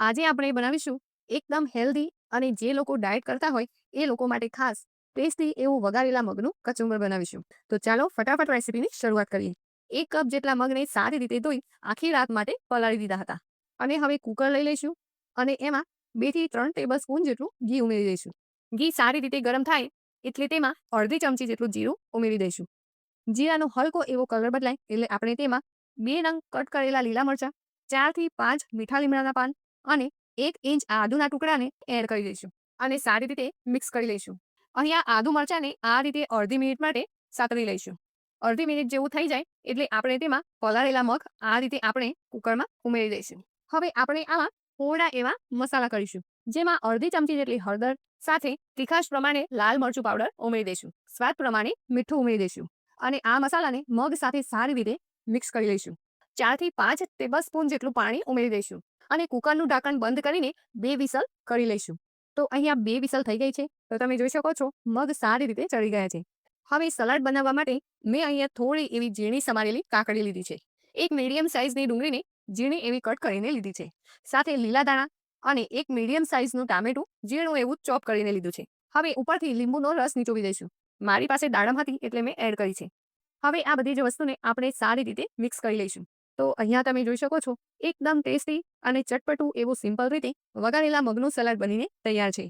આજે આપણે બનાવીશું, એકદમ હેલ્ધી અને જે લોકો ડાયટ કરતા હોય, એ લોકો માટે ખાસ ટેસ્ટી એવું વઘારેલા મગનું કચુંબર બનાવીશું. તો ચાલો ફટાફટ રેસીપીની શરૂઆત કરીએ. એક કપ જેટલા મગને સારી રીતે ધોઈ આખી રાત માટે પલાળી દીધા હતા. અને હવે કુકર લઈ લઈશું અને એમાં બેથી ત્રણ ટેબલ સ્પૂન જેટલું ઘી ઉમેરી દઈશું. ઘી સારી રીતે ગરમ થાય એટલે તેમાં અડધી ચમચી જેટલું જીરું ઉમેરી દઈશું. જીરાનો હલકો એવો કલર બદલાય એટલે આપણે તેમાં બે નંગ કટ કરેલા લીલા મરચાં ચારથી પાંચ મીઠા લીમડાના પાન અને એક ઇંચ આદુના ટુકડાને એડ કરી દઈશું અને સારી રીતે મિક્સ કરી લઈશું. અહીંયા આદુ મરચાંને આ રીતે અડધી મિનિટ માટે સાતરી લઈશું. અડધી મિનિટ જેવું થઈ જાય એટલે આપણે તેમાં પલાળેલા મગ આ રીતે આપણે કુકરમાં ઉમેરી દઈશું. હવે આપણે આમાં પોળા એવા મસાલા કરીશું, જેમાં અડધી ચમચી જેટલી હળદર સાથે તીખાશ પ્રમાણે લાલ મરચું પાવડર ઉમેરી દઈશું. સ્વાદ પ્રમાણે મીઠું ઉમેરી દઈશું અને આ મસાલાને મગ સાથે સારી રીતે મિક્સ કરી લઈશું. ચારથી પાંચ ટેબલ સ્પૂન જેટલું પાણી ઉમેરી દઈશું. અને કુકરનું ઢાંકણ બંધ કરીને બે વિસલ કરી લઈશું. તો અહીંયા બે વિસલ થઈ ગઈ છે. તો તમે જોઈ શકો છો, મગ સારી રીતે ચડી ગયા છે. હવે સલાડ બનાવવા માટે મેં અહીંયા થોડી એવી ઝીણી સમારેલી કાકડી લીધી છે. એક મીડિયમ સાઇઝની ડુંગળીને ઝીણી એવી કટ કરીને લીધી છે. સાથે લીલા દાણા અને એક મીડિયમ સાઇઝનું ટામેટું ઝીણું એવું ચોપ કરીને લીધું છે. હવે ઉપરથી લીંબુનો રસ નીચોવી દઈશું. મારી પાસે દાડમ હતી એટલે મેં એડ કરી છે. હવે આ બધી જ વસ્તુને આપણે સારી રીતે મિક્સ કરી લઈશું. તો અહીંયા તમે જોઈ શકો છો, એકદમ ટેસ્ટી અને ચટપટું એવું સિમ્પલ રીતે વઘારેલા મગનું સલાડ બનીને તૈયાર છે.